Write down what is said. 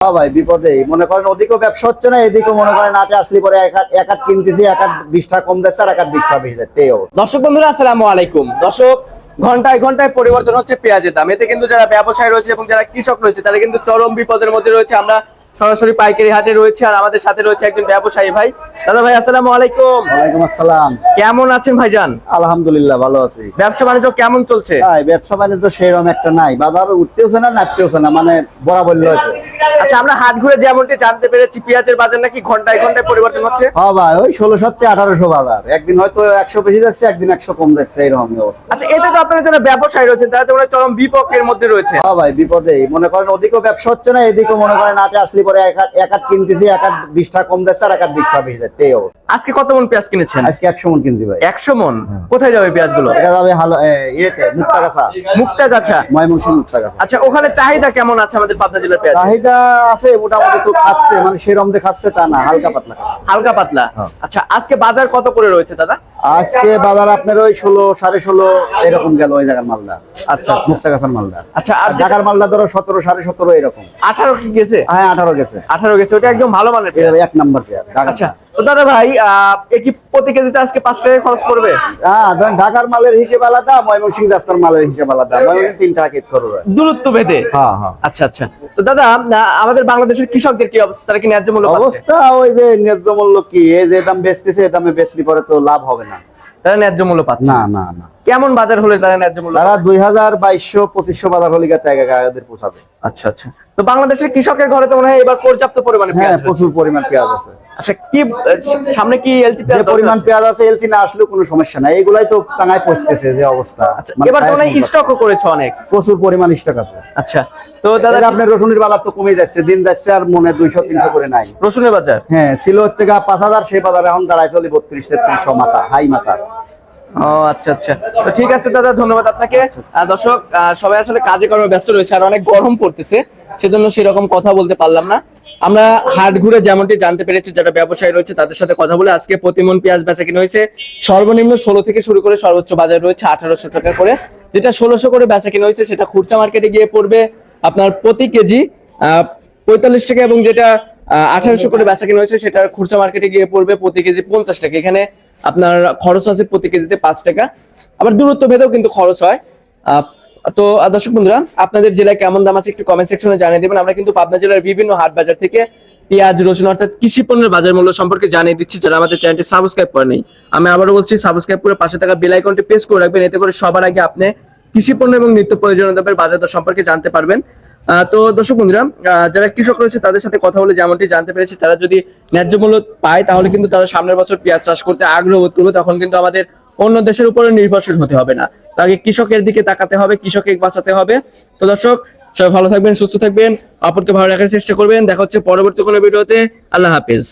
হ্যাঁ ভাই বিপদে মনে করেন ওদিকেও ব্যবসা হচ্ছে না এদিকেও মনে করেন আটে আসলে পরে এক আট- কিনতেছি এক আট বিশ টাকা কম দিচ্ছে আর এক আট বিশ দিচ্ছে। দর্শক বন্ধুরা আসসালামু আলাইকুম। দর্শক ঘন্টায় ঘন্টায় পরিবর্তন হচ্ছে পেঁয়াজের দাম। এতে কিন্তু যারা ব্যবসায়ী রয়েছে এবং যারা কৃষক রয়েছে তারা কিন্তু চরম বিপদের মধ্যে রয়েছে। আমরা সরাসরি পাইকারি হাটে রয়েছে আর আমাদের সাথে রয়েছে একজন ব্যবসায়ী ভাই। দাদা ভাই আসসালামু আলাইকুম। ওয়ালাইকুম আসসালাম। কেমন আছেন ভাইজান? আলহামদুলিল্লাহ ভালো আছি। ব্যবসা বাণিজ্য কেমন চলছে? ভাই ব্যবসা বাণিজ্য সেরকম একটা নাই। বাজার উঠতেওছে না নামতেওছে না মানে বরাবর হয়েছে আচ্ছা আমরা হাট ঘুরে যেমনটি জানতে পেরেছি পেঁয়াজের বাজার নাকি ঘন্টায় ঘন্টায় পরিবর্তন হচ্ছে? হ্যাঁ ভাই ওই ষোলোশো থেকে আঠারোশো বাজার। একদিন হয়তো একশো বেশি যাচ্ছে একদিন একশো কম যাচ্ছে এইরকম অবস্থা। আচ্ছা এতে তো আপনারা যারা ব্যবসায়ী রয়েছেন তারা তো চরম বিপক্ষের মধ্যে রয়েছে। হ্যাঁ ভাই বিপদে। মনে করেন ওদিকেও ব্যবসা হচ্ছে না এদিকেও মনে করেন আটে আসলে পরে এক আট কিনতেছি এক আট বিশ টাকা কম দিচ্ছে আর এক আট বিশ টাকা বেশি দিচ্ছে এই অবস্থা। আজকে কত মন পেঁয়াজ কিনেছেন? আজকে একশো মন কিনছি ভাই। একশো মন? কোথায় যাবে পেঁয়াজগুলো? এটা যাবে হালো ইয়েতে মুক্তাগাছা। মুক্তা গাছা ময়মনসিংহ মুক্তাগাছা। আচ্ছা ওখানে চাহিদা কেমন আছে আমাদের পাবনা জেলার পেঁয়াজ চাহিদা আছে মোটামুটি কিছু খাচ্ছে মানে সেরম দিয়ে খাচ্ছে তা না হালকা পাতলা হালকা পাতলা? হ্যাঁ। আচ্ছা আজকে বাজার কত করে রয়েছে দাদা? আজকে বাজার আপনার ওই ষোলো সাড়ে ষোলো এরকম গেল ওই জায়গার মালদা আচ্ছা মুক্তাগাছার মালদা আচ্ছা আর জায়গার মালদা ধরো সতেরো সাড়ে সতেরো এরকম। আঠারো কি গেছে? হ্যাঁ আঠারো গেছে। আঠারো গেছে ওটা একদম ভালো মানের এক নাম্বার পেয়ার আচ্ছা তো দাদা ভাই আহ, এ কি প্রতি কেজিতে আজকে পাঁচ টাকা খরচ পড়বে? হ্যাঁ ধরেন ঢাকার মালের হিসেব আলাদা ময়মনসিংহ রাস্তার মালের হিসেব আলাদা। ময়মনসিংহ তিন টাকা দূরত্ব ভেদে? হ্যাঁ হ্যাঁ। আচ্ছা আচ্ছা। তো দাদা আমাদের বাংলাদেশের কৃষকদের কি অবস্থা? তারা কি ন্যায্য মূল্য অবস্থা ওই যে ন্যায্য মূল্য কি? এই যে দাম বেচতেছে এই দামে বেচলি পরে তো লাভ হবে না। তারা ন্যায্য মূল্য পাচ্ছে? না না না। কেমন বাজার হলে তারা ন্যায্য মূল্য তারা দুই হাজার বাইশশো পঁচিশশো বাজার ত্যাগে গায়েদের পোষাবে। আচ্ছা আচ্ছা। তো বাংলাদেশের কৃষকের ঘরে তো মনে হয় এবার পর্যাপ্ত পরিমাণে হ্যাঁ। প্রচুর পরিমাণ পেঁয়াজ আছে। আচ্ছা কি সামনে কি এলসি পেঁয়াজ পরিমাণ পেঁয়াজ আছে এলসি না আসলেও কোনো সমস্যা নাই। এগুলাই তো চাঙায় পচতেছে যে অবস্থা। আচ্ছা এবার তো মনে সমস্যা। স্টকও করেছে অনেক। প্রচুর পরিমাণ স্টক আছে। আচ্ছা তো দাদা আপনার রসুনের বাজার তো কমে যাচ্ছে দিন যাচ্ছে আর মনে করে নাই। রসুনের বাজার? হ্যাঁ ছিল হচ্ছে গা পাঁচ হাজার সেই বাজার এখন দাঁড়ায় চলি বত্রিশ তেত্রিশশো মাথা হাই মাথা। ও আচ্ছা আচ্ছা। তো ঠিক আছে দাদা ধন্যবাদ আপনাকে। দর্শক সবাই আসলে কাজে কর্মে ব্যস্ত রয়েছে আর অনেক গরম পড়তেছে সেজন্য সেরকম কথা বলতে পারলাম না। আমরা হাট ঘুরে যেমনটি জানতে পেরেছি, যারা ব্যবসায়ী রয়েছে তাদের সাথে কথা বলে আজকে প্রতিমন পেঁয়াজ বেচা কিনে হয়েছে। সর্বনিম্ন ষোলো থেকে শুরু করে সর্বোচ্চ বাজার রয়েছে আঠারোশো টাকা করে। যেটা ষোলোশো করে বেচা কিনে হয়েছে সেটা খুচরা মার্কেটে গিয়ে পড়বে আপনার প্রতি কেজি পঁয়তাল্লিশ টাকা এবং যেটা আঠারোশো করে বেচা কিনে হয়েছে সেটা খুচরা মার্কেটে গিয়ে পড়বে প্রতি কেজি পঞ্চাশ টাকা। এখানে আপনার খরচ আছে প্রতি কেজিতে পাঁচ টাকা। আবার দূরত্ব ভেদেও কিন্তু খরচ হয়। তো দর্শক বন্ধুরা, আপনাদের জেলায় কেমন দাম আছে একটু কমেন্ট সেকশনে জানিয়ে দেবেন। আমরা কিন্তু পাবনা জেলার বিভিন্ন হাট বাজার থেকে পেঁয়াজ, রসুন অর্থাৎ কৃষি পণ্যের বাজার মূল্য সম্পর্কে জানিয়ে দিচ্ছি। যারা আমাদের চ্যানেলটি সাবস্ক্রাইব করেনি আমি আবারও বলছি সাবস্ক্রাইব করে পাশে থাকা বেল আইকনটি প্রেস করে রাখবেন। এতে করে সবার আগে আপনি কৃষি পণ্য এবং নিত্য প্রয়োজনীয় দ্রব্যের বাজার দর সম্পর্কে জানতে পারবেন। তো, দর্শক বন্ধুরা যারা কৃষক রয়েছে, তাদের সাথে কথা বলে যেমনটি জানতে পেরেছি, তারা যদি ন্যায্য মূল্য পায়, তাহলে কিন্তু তারা সামনের বছর পেঁয়াজ চাষ করতে আগ্রহ বোধ করবে। তখন কিন্তু আমাদের অন্য দেশের উপরে নির্ভরশীল হতে হবে না। তাকে কৃষকের দিকে তাকাতে হবে, কৃষককে বাঁচাতে হবে। তো দর্শক, সবাই ভালো থাকবেন, সুস্থ থাকবেন। অপরকে ভালো রাখার চেষ্টা করবেন। দেখা হচ্ছে পরবর্তী কোনো ভিডিওতে। আল্লাহ হাফেজ।